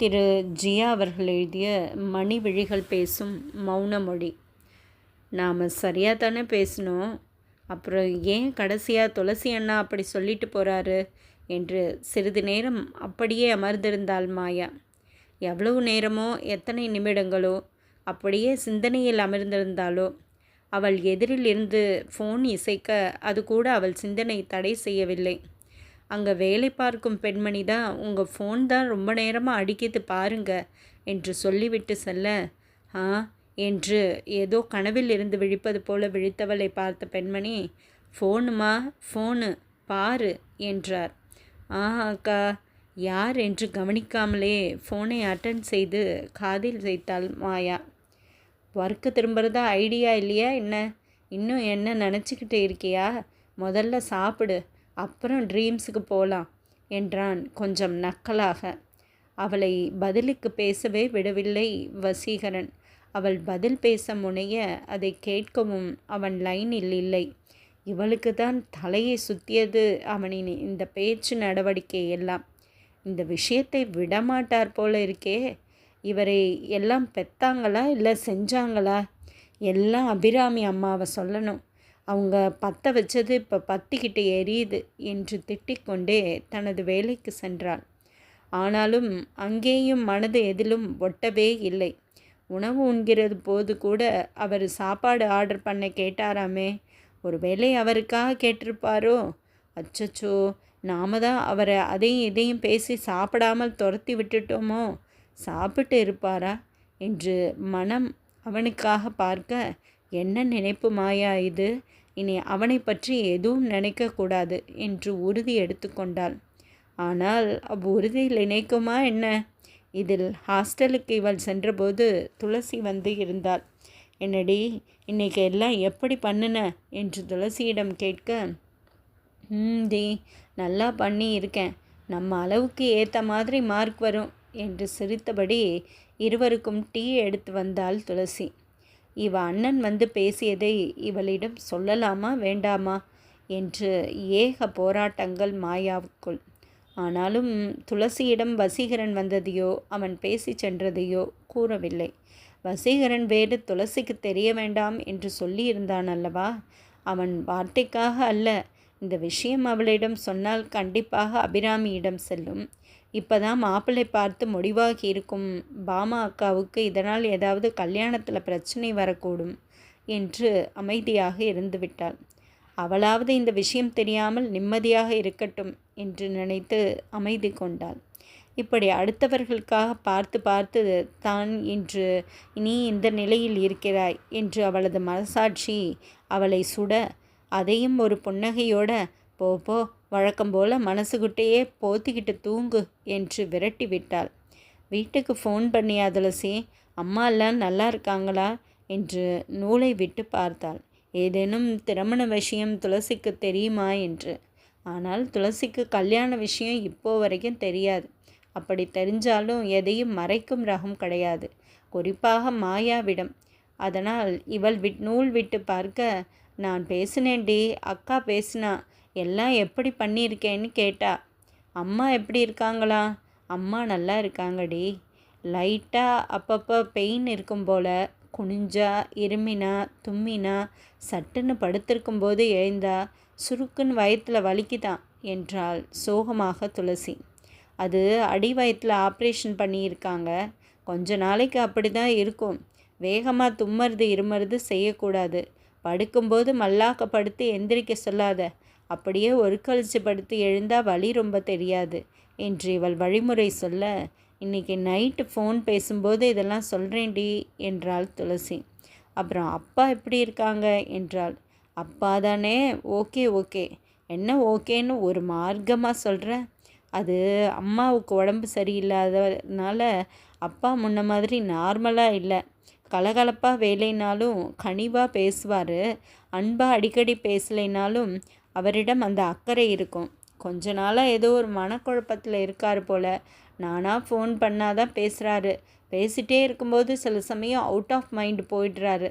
திரு. ஜியா அவர்கள் எழுதிய மணி விழிகள் பேசும் மௌன மொழி நாம் சரியாக தானே பேசினோம். அப்புறம் ஏன் கடைசியாக துளசி அண்ணா அப்படி சொல்லிட்டு போகிறாரு என்று சிறிது நேரம் அப்படியே அமர்ந்திருந்தாள் மாயா. எவ்வளவு நேரமோ எத்தனை நிமிடங்களோ அப்படியே சிந்தனையில் அமர்ந்திருந்தாளோ. அவள் எதிரில் இருந்து ஃபோன் இசைக்க அது கூட அவள் சிந்தனை தடை செய்யவில்லை. அங்கே வேலை பார்க்கும் பெண்மணி தான் உங்கள் ஃபோன் தான் ரொம்ப நேரமாக அடிக்கிது பாருங்க என்று சொல்லிவிட்டு செல்ல. ஆ? என்று ஏதோ கனவில் இருந்து விழிப்பது போல விழித்தவளை பார்த்த பெண்மணி ஃபோனுமா ஃபோனு பாரு என்றார். ஆ அக்கா. யார் என்று கவனிக்காமலே ஃபோனை அட்டன் செய்து காதில் வைத்தாள் மாயா. ஒர்க்கு திரும்புறதா ஐடியா இல்லையா என்ன? இன்னும் என்ன நினச்சிக்கிட்டு இருக்கியா? முதல்ல சாப்பிடு. அப்புறம் ட்ரீம்ஸுக்கு போகலாம் என்றான் கொஞ்சம் நக்கலாக. அவளை பதிலுக்கு பேசவே விடவில்லை வசீகரன். அவள் பதில் பேச முனைய அதை கேட்கவும் அவன் லைனில் இல்லை. இவளுக்கு தான் தலையை சுத்தியது அவனின் இந்த பேச்சு நடவடிக்கை எல்லாம். இந்த விஷயத்தை விடமாட்டார் போல இருக்கே. இவரை எல்லாம் பெத்தாங்களா இல்லை செஞ்சாங்களா? எல்லாம் அபிராமி அம்மாவை சொல்லணும். அவங்க பற்ற வச்சது இப்போ பத்திக்கிட்டு எரியுது என்று திட்டிக்கொண்டே தனது வேலைக்கு சென்றாள். ஆனாலும் அங்கேயும் மனது எதிலும் ஒட்டவே இல்லை. உணவு உண்கிறது போது கூட அவர் சாப்பாடு ஆர்டர் பண்ண கேட்டாராமே. ஒருவேளை அவருக்காக கேட்டிருப்பாரோ? அச்சச்சோ நாம தான் அவரை அதையும் இதையும் பேசி சாப்பிடாமல் துரத்தி விட்டுட்டோமோ? சாப்பிட்டு இருப்பாரா? என்று மனம் அவனுக்காக பார்க்க என்ன நினைப்பு மாயா இது? இனி அவனை பற்றி எதுவும் நினைக்கக்கூடாது என்று உறுதி எடுத்துக்கொண்டாள் ஆனால் அவ்வுறுதியில் நினைக்குமா என்ன? இதில் ஹாஸ்டலுக்கு இவள் சென்றபோது துளசி வந்து இருந்தாள். என்னடி இன்னைக்கு எல்லாம் எப்படி பண்ணுன என்று துளசியிடம் கேட்க ம் டி நல்லா பண்ணி இருக்கேன். நம்ம அளவுக்கு ஏற்ற மாதிரி மார்க் வரும் என்று சிரித்தபடி இருவருக்கும் டீ எடுத்து வந்தாள் துளசி. இவ அண்ணன் வந்து பேசியதை இவளிடம் சொல்லலாமா வேண்டாமா? என்று ஏக போராட்டங்கள் மாயாவுக்குள். ஆனாலும் துளசியிடம் வசீகரன் வந்ததையோ அவன் பேசி சென்றதையோ கூறவில்லை. வசீகரன் வேறு துளசிக்கு தெரிய வேண்டாம் என்று சொல்லியிருந்தான் அல்லவா? அவன் வார்த்தைக்காக அல்ல. இந்த விஷயம் அவளிடம் சொன்னால் கண்டிப்பாக அபிராமியிடம் செல்லும். இப்போ தான் மாப்பிள்ளை பார்த்து முடிவாகி இருக்கும். பாமா அக்காவுக்கு இதனால் ஏதாவது கல்யாணத்தில் பிரச்சனை வரக்கூடும் என்று அமைதியாக இருந்துவிட்டாள் அவளாவது இந்த விஷயம் தெரியாமல் நிம்மதியாக இருக்கட்டும் என்று நினைத்து அமைதி கொண்டாள். இப்படி அடுத்தவர்களுக்காக பார்த்து பார்த்து தான் இன்று நீ இந்த நிலையில் இருக்கிறாய் என்று அவளது மனசாட்சி அவளை சுட அதையும் ஒரு புன்னகையோட போ போ வழக்கம் போல் மனசுக்குட்டேயே போத்திக்கிட்டு தூங்கு என்று விரட்டி விட்டாள். வீட்டுக்கு ஃபோன் பண்ணியா துளசி அம்மா எல்லாம் நல்லா இருக்காங்களா? என்று நூலை விட்டு பார்த்தாள். ஏதேனும் திருமண விஷயம் துளசிக்கு தெரியுமா? என்று. ஆனால் துளசிக்கு கல்யாண விஷயம் இப்போ வரைக்கும் தெரியாது. அப்படி தெரிஞ்சாலும் எதையும் மறைக்கும் ரகம் கிடையாது. குறிப்பாக மாயாவிடம். அதனால் இவள் விட் நூல் விட்டு பார்க்க நான் பேசினேன்டி அக்கா பேசினா எல்லாம் எப்படி பண்ணியிருக்கேன்னு கேட்டா அம்மா எப்படி இருக்காங்களா? அம்மா நல்லா இருக்காங்கடி. லைட்டாக அப்பப்போ பெயின் இருக்கும் போல் குனிஞ்சா இருமினா தும்மினா சட்டுன்னு படுத்திருக்கும் போது எழுந்தா சுருக்குன்னு வயத்தில் வலிக்குதான் என்றாள் சோகமாக துளசி. அது அடி வயத்தில் ஆப்ரேஷன் பண்ணியிருக்காங்க. கொஞ்ச நாளைக்கு அப்படி தான் இருக்கும். வேகமாக தும்மறது இருமறது செய்யக்கூடாது. படுக்கும்போது மல்லாக்க படுத்து எந்திரிக்க சொல்லாத. அப்படியே ஒரு கழிச்சு படுத்து எழுந்தால் வலி ரொம்ப தெரியாது என்று இவள் வழிமுறை சொல்ல இன்றைக்கி நைட்டு ஃபோன் பேசும்போது இதெல்லாம் சொல்கிறேன்டி என்றாள் துளசி. அப்புறம் அப்பா எப்படி இருக்காங்க? என்றாள். அப்பா தானே ஓகே ஓகே. என்ன ஓகேன்னு ஒரு மார்க்கமாக சொல்கிற அது அம்மாவுக்கு உடம்பு சரியில்லாததுனால அப்பா முன்ன மாதிரி நார்மலாக இல்லை. கலகலப்பாக வேலைனாலும் கனிவாக பேசுவார். அன்பாக அடிக்கடி பேசலைனாலும் அவரிடம் அந்த அக்கறை இருக்கும். கொஞ்ச நாளாக ஏதோ ஒரு மனக்குழப்பத்தில் இருக்கார் போல். நானாக ஃபோன் பண்ணாதான் பேசுகிறாரு பேசிகிட்டே இருக்கும்போது சில சமயம் அவுட் ஆஃப் மைண்ட் போயிடுறாரு.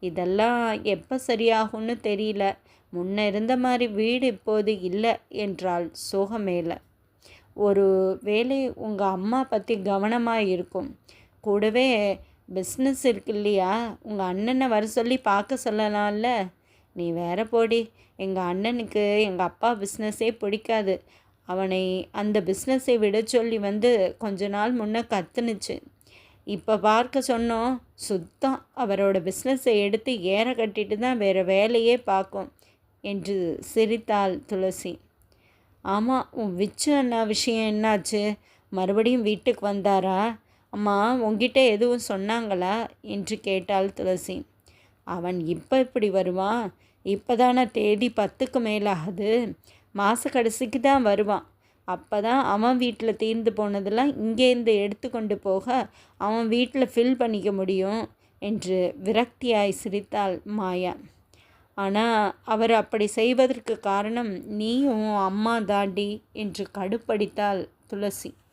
இதெல்லாம் எப்போ சரியாகும்னு தெரியல. முன்ன இருந்த மாதிரி வீடு இப்போது இல்லை என்றால் சோகமேல. ஒரு வேலை உங்கள் அம்மா பற்றி கவனமாக இருக்கும். கூடவே பிஸ்னஸ் இருக்கு இல்லையா? உங்கள் அண்ணனை வர சொல்லி பார்க்க சொல்லலாம்ல? நீ வேற போடி. எங்கள் அண்ணனுக்கு எங்கள் அப்பா பிஸ்னஸே பிடிக்காது. அவனை அந்த பிஸ்னஸை விட சொல்லி வந்து கொஞ்ச நாள் முன்னே கத்துனுச்சு. இப்போ பார்க்க சொன்னோம் சுத்தம். அவரோட பிஸ்னஸை எடுத்து ஏற கட்டிட்டு தான் வேறு வேலையே பார்க்கும் என்று சிரித்தாள் துளசி. ஆமாம் உன் விச்சு அண்ணா விஷயம் என்னாச்சு? மறுபடியும் வீட்டுக்கு வந்தாரா? அம்மா உங்ககிட்ட எதுவும் சொன்னாங்களா? என்று கேட்டாள் துளசி. அவன் இப்போ இப்படி வருவான்? இப்போ தானே தேதி பத்துக்கு மேலாகுது. மாத கடைசிக்கு தான் வருவான். அப்போ தான் அவன் வீட்டில் தீர்ந்து போனதெல்லாம் இங்கேருந்து எடுத்துக்கொண்டு போக அவன் வீட்டில் ஃபில் பண்ணிக்க முடியும் என்று விரக்தியாய் சிரித்தாள் மாயா. ஆனால் அவர் அப்படி செய்வதற்கு காரணம் நீயும் அம்மா தாண்டி என்று கடுப்படித்தாள் துளசி.